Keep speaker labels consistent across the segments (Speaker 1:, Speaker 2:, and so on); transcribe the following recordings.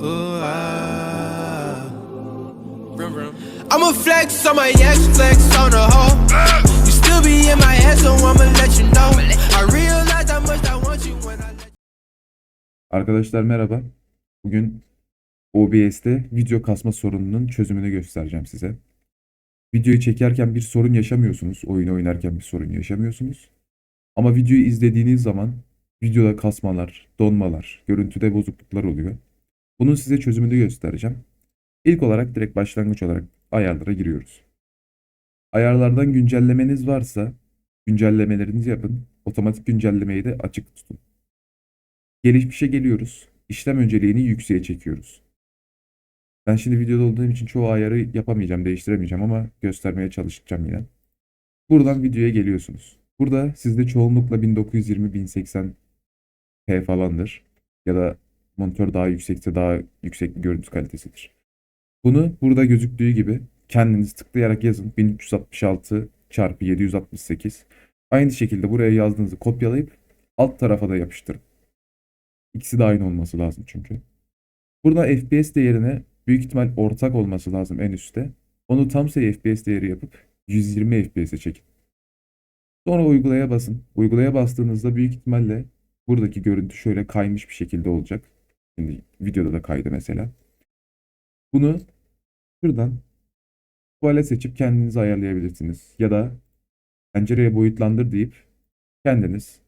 Speaker 1: Ah. I'ma flex on my ex, flex on the hoe. You still be in my head, so I'ma let you know. I realize how much I want you when I let
Speaker 2: Arkadaşlar merhaba. Bugün OBS'te video kasma sorununun çözümünü göstereceğim size. Videoyu çekerken bir sorun yaşamıyorsunuz. Oyun oynarken bir sorun yaşamıyorsunuz. Ama videoyu izlediğiniz zaman videoda kasmalar, donmalar, görüntüde bozukluklar oluyor. Bunun size çözümünü göstereceğim. İlk olarak direkt başlangıç olarak ayarlara giriyoruz. Ayarlardan güncellemeniz varsa güncellemelerinizi yapın. Otomatik güncellemeyi de açık tutun. Gelişmişe geliyoruz. İşlem önceliğini yükseğe çekiyoruz. Ben şimdi videoda olduğum için çoğu ayarı yapamayacağım, değiştiremeyeceğim ama göstermeye çalışacağım yine. Buradan videoya geliyorsunuz. Burada sizde çoğunlukla 1920-1080p falandır. Ya da monitör daha yüksekse daha yüksek bir görüntü kalitesidir. Bunu burada gözüktüğü gibi kendiniz tıklayarak yazın. 1366 çarpı 768. Aynı şekilde buraya yazdığınızı kopyalayıp alt tarafa da yapıştırın. İkisi de aynı olması lazım çünkü. Burada FPS değerine büyük ihtimal ortak olması lazım en üstte. Onu tam sayı FPS değeri yapıp 120 FPS'e çekin. Sonra uygulaya basın. Uygulaya bastığınızda büyük ihtimalle buradaki görüntü şöyle kaymış bir şekilde olacak. Şimdi videoda da kaydı mesela. Bunu şuradan tuvale seçip kendiniz ayarlayabilirsiniz. Ya da pencereye boyutlandır deyip kendiniz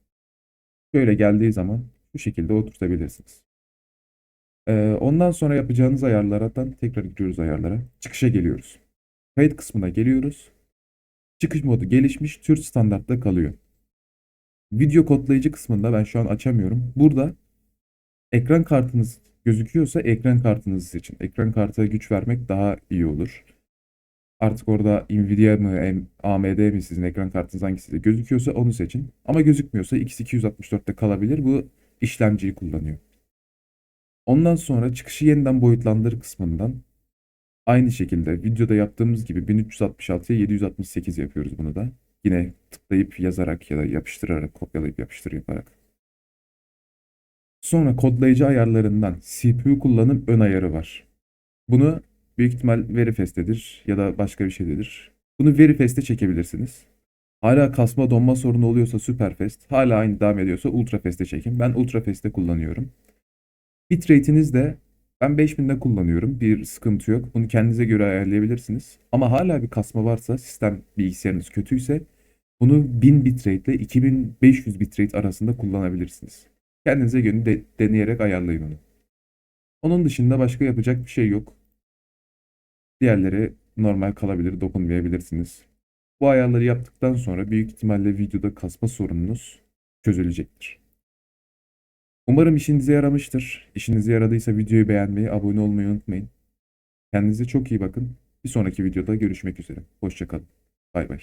Speaker 2: şöyle geldiği zaman bu şekilde oturtabilirsiniz. Ee, ondan sonra yapacağınız ayarlardan tekrar giriyoruz ayarlara. Çıkışa geliyoruz. Kayıt kısmına geliyoruz. Çıkış modu gelişmiş tür standartta kalıyor. Video kodlayıcı kısmında ben şu an açamıyorum. Burada ekran kartınız gözüküyorsa ekran kartınızı seçin. Ekran kartına güç vermek daha iyi olur. Artık orada Nvidia mı, AMD mi sizin ekran kartınız hangisi de gözüküyorsa onu seçin. Ama gözükmüyorsa X264'te kalabilir. Bu işlemciyi kullanıyor. Ondan sonra çıkışı yeniden boyutlandır kısmından aynı şekilde videoda yaptığımız gibi 1366'ya 768 yapıyoruz bunu da. Yine tıklayıp yazarak ya da yapıştırarak kopyalayıp yapıştır yaparak. Sonra kodlayıcı ayarlarından CPU kullanım ön ayarı var. Bunu büyük ihtimal Verifest'tedir ya da başka bir şeydedir. Bunu Verifest'e çekebilirsiniz. Hala kasma donma sorunu oluyorsa Superfast, hala aynı devam ediyorsa Ultrafast'e çekin. Ben Ultrafast'te kullanıyorum. Bitrate'iniz de ben 5000'de kullanıyorum. Bir sıkıntı yok. Bunu kendinize göre ayarlayabilirsiniz. Ama hala bir kasma varsa, sistem bilgisayarınız kötüyse bunu 1000 bitrate ile 2500 bitrate arasında kullanabilirsiniz. Kendinize göre de, deneyerek ayarlayın onu. Onun dışında başka yapacak bir şey yok. Diğerleri normal kalabilir, dokunmayabilirsiniz. Bu ayarları yaptıktan sonra büyük ihtimalle videoda kasma sorununuz çözülecektir. Umarım işinize yaramıştır. İşinize yaradıysa videoyu beğenmeyi, abone olmayı unutmayın. Kendinize çok iyi bakın. Bir sonraki videoda görüşmek üzere. Hoşçakalın. Bay bay.